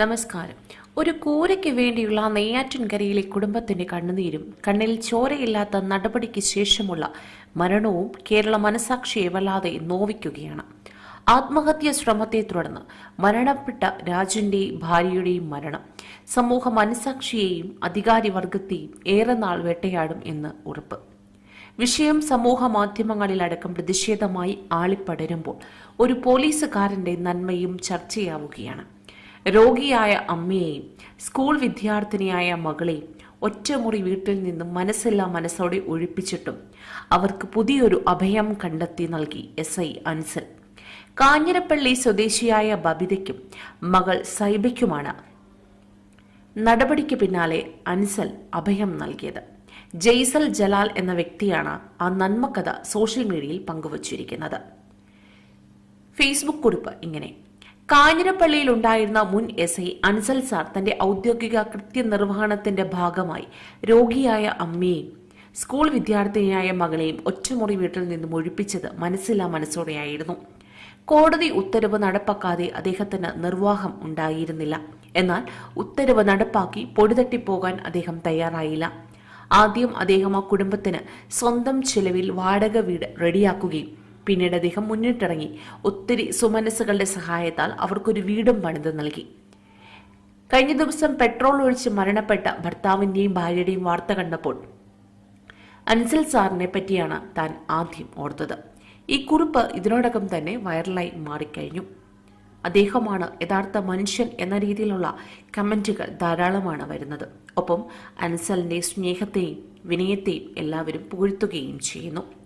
നമസ്കാരം. ഒരു കൂരയ്ക്ക് വേണ്ടിയുള്ള നെയ്യാറ്റിൻകരയിലെ കുടുംബത്തിന്റെ കണ്ണുനീരും കണ്ണിൽ ചോരയില്ലാത്ത നടപടിക്ക് ശേഷമുള്ള മരണവും കേരള മനസാക്ഷിയെ വല്ലാതെ നോവിക്കുകയാണ്. ആത്മഹത്യാ ശ്രമത്തെ തുടർന്ന് മരണപ്പെട്ട രാജന്റെ ഭാര്യയുടെയും മരണം സമൂഹ മനസാക്ഷിയെയും അധികാരിവർഗത്തെയും ഏറെ നാൾ വേട്ടയാടും എന്ന് ഉറപ്പ്. വിഷയം സമൂഹ മാധ്യമങ്ങളിലടക്കം പ്രതിഷേധമായി ആളിപ്പടരുമ്പോൾ ഒരു പോലീസുകാരന്റെ നന്മയും ചർച്ചയാവുകയാണ്. രോഗിയായ അമ്മയെയും സ്കൂൾ വിദ്യാർത്ഥിനിയായ മകളെയും ഒറ്റമുറി വീട്ടിൽ നിന്നും മനസ്സെല്ലാം മനസ്സോടെ ഒഴിപ്പിച്ചിട്ടും അവർക്ക് പുതിയൊരു അഭയം കണ്ടെത്തി നൽകി എസ് ഐ അൻസൽ. കാഞ്ഞിരപ്പള്ളി സ്വദേശിയായ ബബിതയ്ക്കും മകൾ സൈബയ്ക്കുമാണ് നടപടിക്ക് പിന്നാലെ അൻസൽ അഭയം നൽകിയത്. ജെയ്സൽ ജലാൽ എന്ന വ്യക്തിയാണ് ആ നന്മക്കഥ സോഷ്യൽ മീഡിയയിൽ പങ്കുവച്ചിരിക്കുന്നത്. ഫേസ്ബുക്ക് കുറിപ്പ് ഇങ്ങനെ. കാഞ്ഞിരപ്പള്ളിയിൽ ഉണ്ടായിരുന്ന മുൻ എസ് ഐ അൻസൽ സാർ തന്റെ ഔദ്യോഗിക കൃത്യനിർവഹണത്തിന്റെ ഭാഗമായി രോഗിയായ അമ്മയെയും സ്കൂൾ വിദ്യാർത്ഥിനിയായ മകളെയും ഒറ്റമുറി വീട്ടിൽ നിന്നും ഒഴിപ്പിച്ചത് മനസ്സില്ലാ മനസ്സോടെയായിരുന്നു. കോടതി ഉത്തരവ് നടപ്പാക്കാതെ അദ്ദേഹത്തിന് നിർവാഹം ഉണ്ടായിരുന്നില്ല. എന്നാൽ ഉത്തരവ് നടപ്പാക്കി പൊടിതട്ടിപ്പോകാൻ അദ്ദേഹം തയ്യാറായില്ല. ആദ്യം അദ്ദേഹം ആ കുടുംബത്തിന് സ്വന്തം ചെലവിൽ വാടക വീട് റെഡിയാക്കുകയും പിന്നീട് അദ്ദേഹം മുന്നിട്ടിറങ്ങി. ഒത്തിരി സുമനസ്സുകളുടെ സഹായത്താൽ അവർക്കൊരു വീടും പണിത് നൽകി. കഴിഞ്ഞ ദിവസം പെട്രോൾ ഒഴിച്ച് മരണപ്പെട്ട ഭർത്താവിന്റെയും ഭാര്യയുടെയും വാർത്ത കണ്ടപ്പോൾ അൻസൽ സാറിനെ പറ്റിയാണ് താൻ ആദ്യം ഓർത്തത്. ഈ കുറിപ്പ് ഇതിനോടകം തന്നെ വൈറലായി മാറിക്കഴിഞ്ഞു. അദ്ദേഹമാണ് യഥാർത്ഥ മനുഷ്യൻ എന്ന രീതിയിലുള്ള കമന്റുകൾ ധാരാളമാണ് വരുന്നത്. ഒപ്പം അൻസലിന്റെ സ്നേഹത്തെയും വിനയത്തെയും എല്ലാവരും പുകഴ്ത്തുകയും ചെയ്യുന്നു.